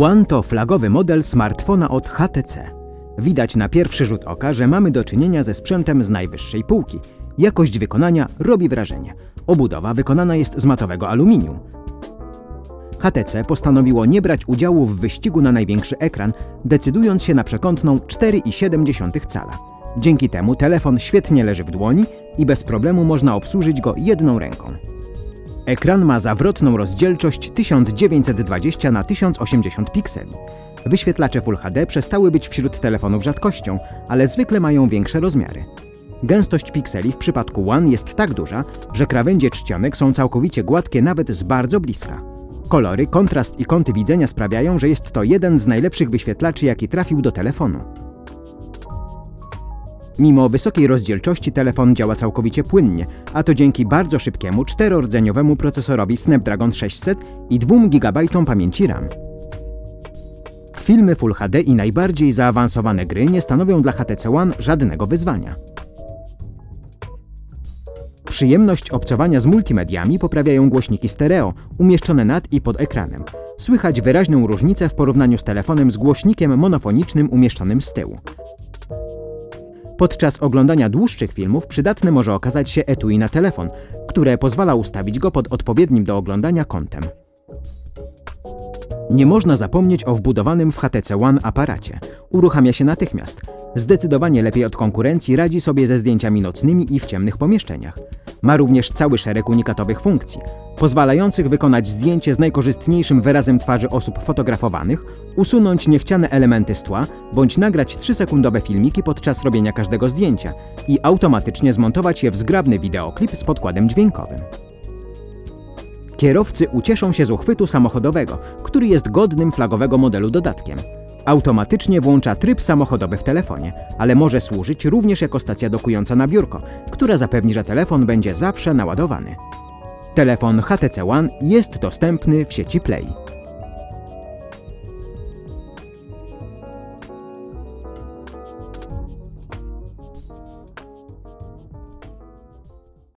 One to flagowy model smartfona od HTC. Widać na pierwszy rzut oka, że mamy do czynienia ze sprzętem z najwyższej półki. Jakość wykonania robi wrażenie. Obudowa wykonana jest z matowego aluminium. HTC postanowiło nie brać udziału w wyścigu na największy ekran, decydując się na przekątną 4,7 cala. Dzięki temu telefon świetnie leży w dłoni i bez problemu można obsłużyć go jedną ręką. Ekran ma zawrotną rozdzielczość 1920 x 1080 pikseli. Wyświetlacze Full HD przestały być wśród telefonów rzadkością, ale zwykle mają większe rozmiary. Gęstość pikseli w przypadku One jest tak duża, że krawędzie czcionek są całkowicie gładkie nawet z bardzo bliska. Kolory, kontrast i kąty widzenia sprawiają, że jest to jeden z najlepszych wyświetlaczy, jaki trafił do telefonu. Mimo wysokiej rozdzielczości telefon działa całkowicie płynnie, a to dzięki bardzo szybkiemu czterordzeniowemu procesorowi Snapdragon 600 i 2 GB pamięci RAM. Filmy Full HD i najbardziej zaawansowane gry nie stanowią dla HTC One żadnego wyzwania. Przyjemność obcowania z multimediami poprawiają głośniki stereo, umieszczone nad i pod ekranem. Słychać wyraźną różnicę w porównaniu z telefonem z głośnikiem monofonicznym umieszczonym z tyłu. Podczas oglądania dłuższych filmów przydatne może okazać się etui na telefon, które pozwala ustawić go pod odpowiednim do oglądania kątem. Nie można zapomnieć o wbudowanym w HTC One aparacie. Uruchamia się natychmiast. Zdecydowanie lepiej od konkurencji radzi sobie ze zdjęciami nocnymi i w ciemnych pomieszczeniach. Ma również cały szereg unikatowych funkcji, pozwalających wykonać zdjęcie z najkorzystniejszym wyrazem twarzy osób fotografowanych, usunąć niechciane elementy z tła, bądź nagrać 3-sekundowe filmiki podczas robienia każdego zdjęcia i automatycznie zmontować je w zgrabny wideoklip z podkładem dźwiękowym. Kierowcy ucieszą się z uchwytu samochodowego, który jest godnym flagowego modelu dodatkiem. Automatycznie włącza tryb samochodowy w telefonie, ale może służyć również jako stacja dokująca na biurko, która zapewni, że telefon będzie zawsze naładowany. Telefon HTC One jest dostępny w sieci Play.